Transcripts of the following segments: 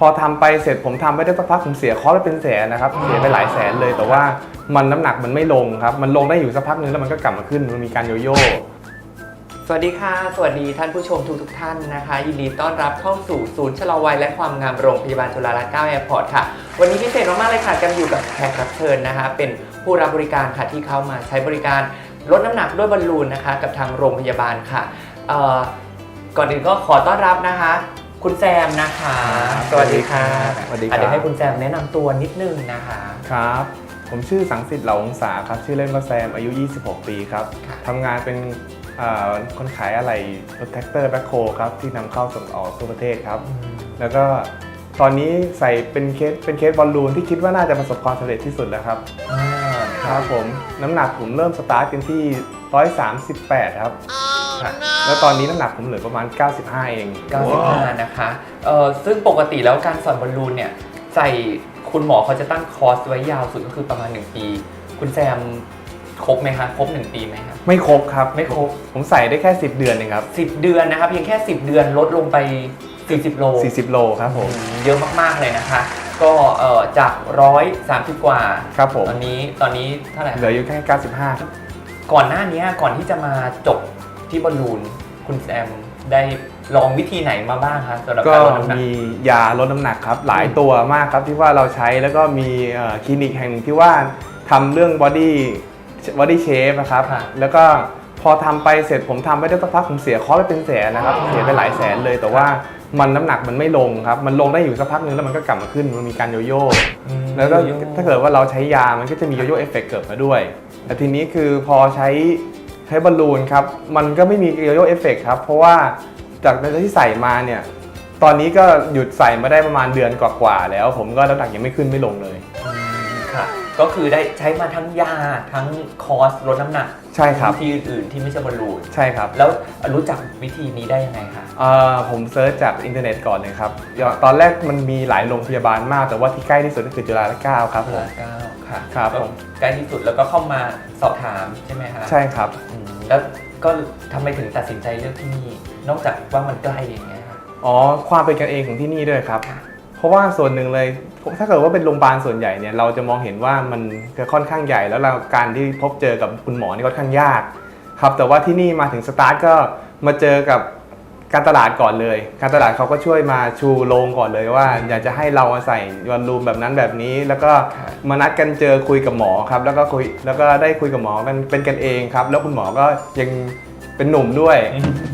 พอทำไปเสร็จผมทำไปได้สักพักผมเสียคอร์สไปเป็นแสนนะครับเสียไปหลายแสนเลย แต่ว่ามันน้ำหนักมันไม่ลงครับ มันลงได้อยู่สักพักนึงแล้วมันก็กลับมาขึ้นมันมีการโยโย่สวัสดีค่ะ สวัสดีท่านผู้ชมทุกทท่านนะคะ ยินดีต้อนรับเข้าสู่ศูนย์ชะลอวัยและความงามโรงพยาบาลจุฬาลงกรณ์แอร์พอร์ตค่ะ วันนี้พิเศษมากๆเลยค่ะกันอยู่กับแขกรับเชิญนะคะ เป็นผู้รับบริการค่ะที่เข้ามาใช้บริการลดน้ำหนักด้วยบอลลูนนะคะ กับทางโรงพยาบาลค่ะก่อนอื่นก็ขอต้อนรับนะคะ คุณแซมนะคะ สวัสดีค่ะสวัสดีคอะรับ เดี๋ยวให้คุณแซมแนะนำตัวนิดนึงนะคะ ครับ ผมชื่อสังสิทธิ์เหล่าองศาครับ ชื่อเล่นว่าแซม อายุ 26 ปีครับ ค่ะ ทำงานเป็นเอ่อคนขายอะไหล่รถแท็กเตอร์แบ็คโฮครับ ที่นำเข้าส่งออกทั่วประเทศครับ แล้วก็ตอนนี้ใส่เป็นเคสเป็นเคสบอลลูนที่คิดว่าน่าจะประสบความสำเร็จที่สุดแล้วครับ อ่าครับผม น้ำหนักผมเริ่มสตาร์ทกันที่ 138 ครับ ค่ะ แล้วตอนนี้น้ำหนักผมเหลือประมาณ 95 เอง 95 นะคะเอ่อซึ่งปกติแล้วการสอนบอลลูนเนี่ยใส่คุณหมอเขาจะตั้งคอร์สไว้ยาวสุดก็คือประมาณ 1 ปี คุณแซมครบไหมคะครบ 1 ปีไหมครับไม่ครบครับไม่ครบ ผมใส่ได้แค่ 10 เดือนเองครับ 10 เดือนนะคะเพียงแค่ 10 เดือนลดลงไป 40 โล 40 โลครับผม เยอะมากๆเลยนะคะ ก็เอ่อจาก130กว่าครับผม ตอนนี้ตอนนี้เท่าไหร่เหลืออยู่แค่ 95 ก่อนหน้านี้ก่อนที่จะมาจบ ที่บอลลูนคุณแซมได้ลองวิธีไหนมาบ้างคะสำหรับก็การลดน้ำหนัก มียาลดน้ำหนักครับ หลายตัวมากครับที่ว่าเราใช้แล้วก็มีเอ่อคลินิกแห่งหนึ่งที่ว่าทำเรื่องบอดี้บอดี้เชฟนะครับ ค่ะ แล้วก็พอทำไปเสร็จผมทำไปได้สักพักผมเสียคอร์สไปเป็นแสนนะครับ เสียไปหลายแสนเลย แต่ว่ามันน้ำหนักมันไม่ลงครับ มันลงได้อยู่สักพักนึงแล้วมันก็กลับมาขึ้นมันมีการโยโย่ อืม แล้วก็ถ้าเกิดว่าเราใช้ยา มันก็จะมีโยโย่เอฟเฟกต์เกิดมาด้วย แต่ทีนี้คือพอใช้ ใช้บอลลูนครับ มันก็ไม่มีโยโย่เอฟเฟกต์ครับ เพราะว่าจากที่ใส่มาเนี่ย ตอนนี้ก็หยุดใส่มาได้ประมาณเดือนกว่าๆแล้ว ผมก็น้ำหนักยังไม่ขึ้นไม่ลงเลยอืมค่ะ ก็คือได้ใช้มาทั้งยาทั้งคอร์สลดน้ำหนักใช่ครับ วิธีอื่นๆที่ไม่ใช่บอลลูน ใช่ครับแล้วรู้จักวิธีนี้ได้ยังไงคะ เอ่อผมเซิร์ชจากอินเทอร์เน็ตก่อนเลยครับ ตอนแรกมันมีหลายโรงพยาบาลมาก แต่ว่าที่ใกล้ที่สุดก็คือจุฬาลงกรณ์ครับผม เก้า ค่ะครับก็ผม ใกล้ที่สุดแล้วก็เข้ามาสอบถามใช่ไหมคะใช่ครับ อืมแล้วก็ทำไมถึงตัดสินใจเลือกที่นี่ นอกจากว่ามันใกล้อย่างเงี้ยค่ะ อ๋อความเป็นกันเองของที่นี่ด้วยครับ ค่ะ เพราะว่าส่วนหนึ่งเลยผมถ้าเกิดว่าเป็นโรงพยาบาลส่วนใหญ่เนี่ยเราจะมองเห็นว่ามันจะค่อนข้างใหญ่ แล้วเราการที่พบเจอกับคุณหมอนี่ค่อนข้างยากครับแต่ว่าที่นี่มาถึงสตาร์ทก็มาเจอกับ การตลาดก่อนเลย การตลาดเขาก็ช่วยมาชูโรงก่อนเลยว่า อยากจะให้เรามาใส่วันรูมแบบนั้นแบบนี้ แล้วก็มานัดกันเจอคุยกับหมอครับแล้วก็คุยแล้วก็ได้คุยกับหมอกันเป็นกันเองครับ แล้วคุณหมอก็ยังเป็นหนุ่มด้วย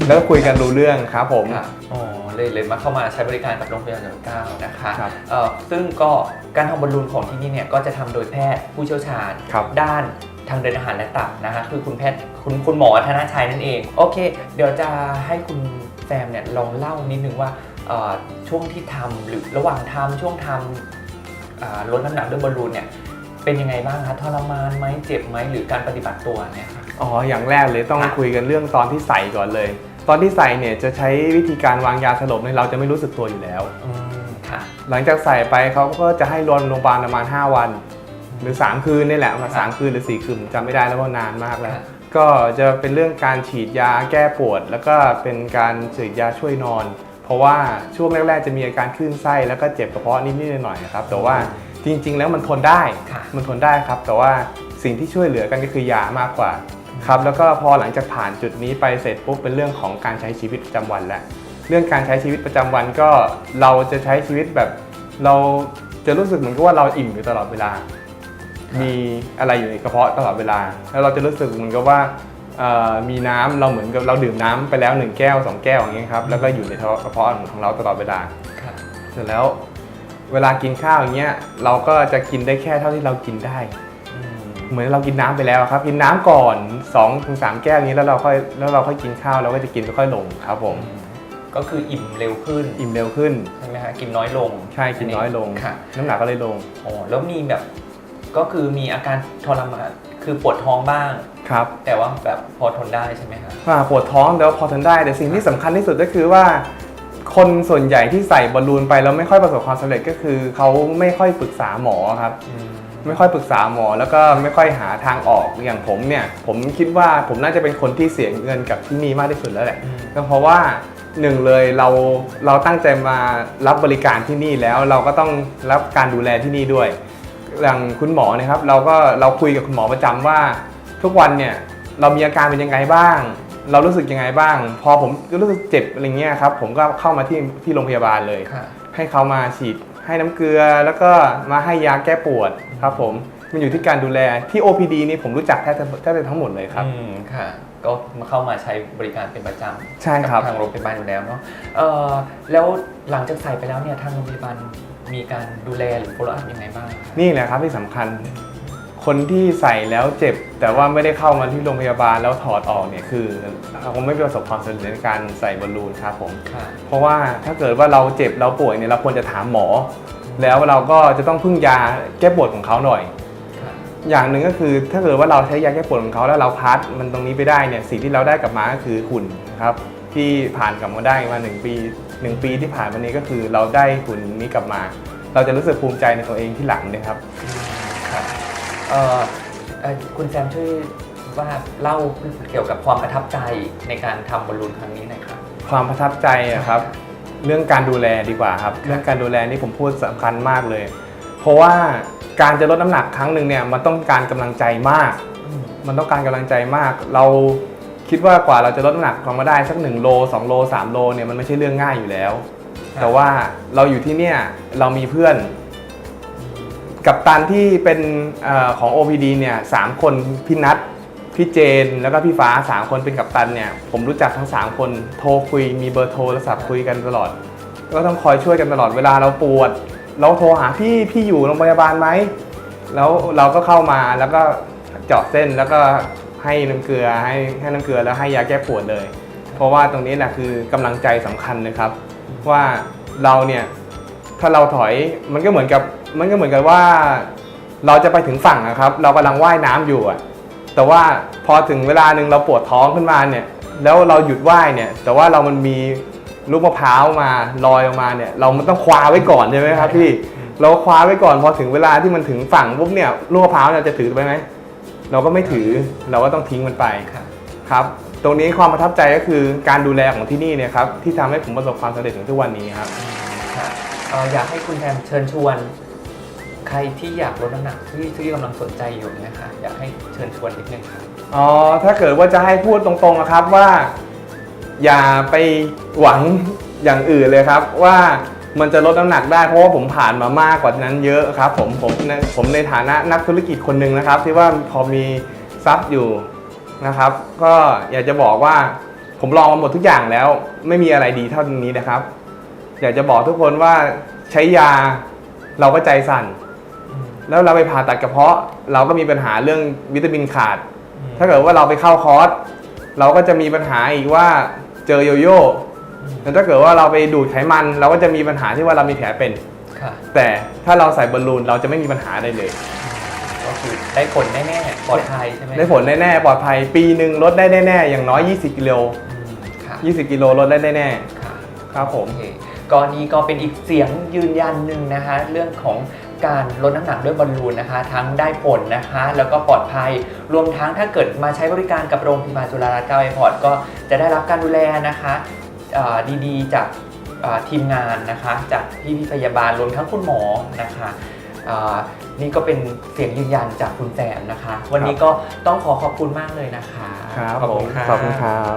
แล้วก็คุยกันรู้เรื่องครับผมค่ะอ๋อเลยเลยมาเข้ามาใช้บริการกับโรงพยาบาลจุฬาเก้านะคะครับเอ่อซึ่งก็การทำบอลลูนของที่นี่เนี่ยก็จะทำโดยแพทย์ผู้เชี่ยวชาญครับด้าน ทางเดินอาหารและตับนะคะคือคุณแพทย์คุณคุณหมอธนชัยนั่นเอง โอเค เดี๋ยวจะให้คุณแซมเนี่ยลองเล่านิดนึงว่าเอ่อช่วงที่ทำหรือระหว่างทำช่วงทำอ่าลดน้ำหนักด้วยบอลลูนเนี่ยเป็นยังไงบ้างคะทรมานไหมเจ็บไหมหรือการปฏิบัติตัวเนี่ยค่ะอ๋ออย่างแรกเลยต้องค่ะคุยกันเรื่องตอนที่ใส่ก่อนเลย ตอนที่ใส่เนี่ยจะใช้วิธีการวางยาสลบเนี่ยเราจะไม่รู้สึกตัวอยู่แล้วอืมค่ะหลังจากใส่ไปเขาก็จะให้รอนโรงพยาบาลประมาณ 5 วัน หรือ 3 คืนนี่แหละมาสามคืนหรือ 4 คืนผมจำไม่ได้แล้วว่านานมากแล้วค่ะก็จะเป็นเรื่องการฉีดยาแก้ปวด แล้วก็เป็นการฉีดยาช่วยนอน เพราะว่าช่วงแรกๆจะมีอาการคลื่นไส้แล้วก็เจ็บกระเพาะนิดๆหน่อยๆนะครับแต่ว่าจริง ๆ แล้วมันทนได้ค่ะมันทนได้ครับ แต่ว่าสิ่งที่ช่วยเหลือกันก็คือยามากกว่าครับแล้วก็พอหลังจากผ่านจุดนี้ไปเสร็จปุ๊บเป็นเรื่องของการใช้ชีวิตประจำวันแล้วเรื่องการใช้ชีวิตประจำวันก็เราจะใช้ชีวิตแบบเราจะรู้สึกเหมือนกับว่าเราอิ่มอยู่ตลอดเวลา มีอะไรอยู่ในกระเพาะตลอดเวลา แล้วเราจะรู้สึกเหมือนกับว่าเอ่อมีน้ำเราเหมือนกับเราดื่มน้ำไปแล้วหนึ่งแก้วสองแก้วอย่างเงี้ยครับแล้วก็อยู่ในกระเพาะของเราตลอดเวลาค่ะเสร็จแล้วเวลากินข้าวอย่างเงี้ยเราก็จะกินได้แค่เท่าที่เรากินได้อืมเหมือนเรากินน้ำไปแล้วครับ กินน้ำก่อน2-3ถึง3แก้วอย่างนี้แล้วเราค่อยแล้วเราค่อยกินข้าวเราก็จะกินค่อยๆลงครับผมก็คืออิ่มเร็วขึ้น อิ่มเร็วขึ้นใช่ไหมฮะกินน้อยลงใช่กินน้อยลงค่ะน้ำหนักก็เลยลงอ๋อแล้วมีแบบ ก็คือมีอาการทรมานคือปวดท้องบ้าง ครับแต่ว่าแบบพอทนได้ใช่ไหมคะอ่าปวดท้องแต่ว่าพอทนได้ แต่สิ่งที่สำคัญที่สุดก็คือว่า คนส่วนใหญ่ที่ใส่บอลลูนไปแล้วไม่ค่อยประสบความสำเร็จก็คือเขาไม่ค่อยปรึกษาหมอครับ ไม่ค่อยปรึกษาหมอแล้วก็ไม่ค่อยหาทางออกอย่างผมเนี่ย ผมคิดว่าผมน่าจะเป็นคนที่เสียเงินกับที่นี่มากที่สุดแล้วแหละอืม ก็เพราะว่าหนึ่งเลยเราเราตั้งใจมารับบริการที่นี่แล้วเราก็ต้องรับการดูแลที่นี่ด้วย อย่างคุณหมอเนะครับเราก็เราคุยกับคุณหมอประจำว่า ทุกวันเนี่ยเรามีอาการเป็นยังไงบ้าง เรารู้สึกยังไงบ้าง พอผมรู้สึกเจ็บอะไรเงี้ยครับผมก็เข้ามาที่ที่โรงพยาบาลเลยค่ะให้เขามาฉีดให้น้ำเกลือแล้วก็มาให้ยาแก้ปวดครับผมมันอยู่ที่การดูแลที่ OPD นี่ผมรู้จักแทบจะแทบจะทั้งหมดเลยครับอืมค่ะก็มาเข้ามาใช้บริการเป็นประจำใช่ครับกับทางโรงพยาบาลอยู่แล้วเนาะเอ่อแล้วหลังจากใส่ไปแล้วเนี่ยทางโรงพยาบาล มีการดูแลหรือ follow up ยังไงบ้างคะนี่แหละครับที่สำคัญ คนที่ใส่แล้วเจ็บ แต่ว่าไม่ได้เข้ามาที่โรงพยาบาลแล้วถอดออกเนี่ยคือเขาไม่ประสบความสำเร็จในการใส่บอลลูนครับผม ค่ะ เพราะว่าถ้าเกิดว่าเราเจ็บเราป่วยเนี่ยเราควรจะถามหมอ แล้วเราก็จะต้องพึ่งยาแก้ปวดของเขาหน่อย ค่ะ อย่างหนึ่งก็คือถ้าเกิดว่าเราใช้ยาแก้ปวดของเขาแล้วเราพัดมันตรงนี้ไปได้เนี่ยสิ่งที่เราได้กลับมาก็คือหุ่นนะครับ ที่ผ่านกลับมาได้มาหนึ่งปีหนึ่งปีที่ผ่านมานี้ก็คือเราได้หุ่นนี้กลับมา เราจะรู้สึกภูมิใจในตัวเองที่หลังนะครับค่ะเอ่อเอ่อคุณแซมช่วยว่าเล่าเกี่ยวกับความประทับใจในการทำบอลลูนครั้งนี้หน่อยค่ะความประทับใจอะครับ เรื่องการดูแลดีกว่าครับ เรื่องการดูแลนี่ผมพูดสำคัญมากเลย เพราะว่าการจะลดน้ำหนักครั้งหนึ่งเนี่ยมันต้องการกำลังใจมาก มันต้องการกำลังใจมาก เรา คิดว่ากว่าเราจะลดน้ำหนักลงมาได้สัก1โล2โล3โลเนี่ยมันไม่ใช่เรื่องง่ายอยู่แล้ว ครับ แต่ว่าเราอยู่ที่เนี่ยเรามีเพื่อน กับตันที่เป็นเออของ OPD เนี่ยสามคนพี่นัทพี่เจนแล้วก็พี่ฟ้าสามคนเป็นกัปตันเนี่ยผมรู้จักทั้งสามคนโทรคุยมีเบอร์โทรศัพท์คุยกันตลอด ก็ต้องคอยช่วยกันตลอดเวลาเราปวด เราโทรหาพี่พี่อยู่โรงพยาบาลไหม แล้วเราก็เข้ามาแล้วก็เจาะเส้นแล้วก็ ให้น้ำเกลือให้ให้น้ำเกลือแล้วให้ยาแก้ปวดเลย เพราะว่าตรงนี้แหละคือกำลังใจสำคัญนะครับ ว่าเราเนี่ยถ้าเราถอยมันก็เหมือนกับมันก็เหมือนกับว่า เราจะไปถึงฝั่งนะครับ เรากำลังว่ายน้ำอยู่อะแต่ว่าพอถึงเวลาหนึ่งเราปวดท้องขึ้นมาเนี่ย แล้วเราหยุดว่ายเนี่ย แต่ว่าเรามันมีลูกมะพร้าวมาลอยออกมาเนี่ย เรามันต้องคว้าไว้ก่อนใช่ไหมครับพี่ เราคว้าไว้ก่อนพอถึงเวลาที่มันถึงฝั่งปุ๊บเนี่ยลูกมะพร้าวเนี่ยจะถือไปไหม เราก็ไม่ถือเราก็ต้องทิ้งมันไปค่ะครับตรงนี้ความประทับใจก็คือการดูแลของที่นี่เนี่ยครับที่ทำให้ผมประสบความสำเร็จถึงทุกวันนี้ครับค่ะเอ่ออยากให้คุณแซมเชิญชวน ใครที่อยากลดน้ำหนักที่ที่กำลังสนใจอยู่เนะคะอยากให้เชิญชวนนิดนึงค่ะอ๋อถ้าเกิดว่าจะให้พูดตรงๆนะครับว่า อย่าไปหวังอย่างอื่นเลยครับว่า มันจะลดน้ำหนักได้เพราะว่าผมผ่านมามากกว่านั้นเยอะครับผมผมผมในฐานะนักธุรกิจคนหนึ่งนะครับ ที่ว่าพอมีทรัพย์อยู่นะครับ ก็อยากจะบอกว่าผมลองมาหมดทุกอย่างแล้ว ไม่มีอะไรดีเท่านี้นะครับ อยากจะบอกทุกคนว่าใช้ยาเราก็ใจสั่น แล้วเราไปผ่าตัดกระเพาะ เราก็มีปัญหาเรื่องวิตามินขาด ถ้าเกิดว่าเราไปเข้าคอร์สเราก็จะมีปัญหาอีกว่าเจอโยโย่ แล้วถ้าเกิดว่าเราไปดูดไขมัน เราก็จะมีปัญหาที่ว่าเรามีแผลเป็น ค่ะ แต่ถ้าเราใส่บอลลูนเราจะไม่มีปัญหาใดเลย ก็คือได้ผลแน่ๆปลอดภัยใช่ไหมได้ผลแน่ๆปลอดภัยปีหนึ่งลดได้แน่ๆอย่างน้อย 20 กิโล อืมค่ะ20 กิโลลดได้แน่ค่ะ ๆครับผม โอเคก็นี่ก็เป็นอีกเสียงยืนยันหนึ่งนะคะ เรื่องของการลดน้ำหนักด้วยบอลลูนนะคะ ทั้งได้ผลนะคะ แล้วก็ปลอดภัย รวมทั้งถ้าเกิดมาใช้บริการกับโรงพยาบาลจุฬาลงกรณ์เก้าไอพอร์ตก็จะได้รับการดูแลนะคะเอ่อ ดีๆ จากเอ่อทีมงานนะคะจากพี่พี่ๆพยาบาลรวมทั้งคุณหมอนะคะเอ่อนี่ก็เป็นเสียงยืนยันจากคุณแซมนะคะ วันนี้ก็ต้องขอขอบคุณมากเลยนะคะ ครับขอบผคุมณค่ะขอบคุณครับ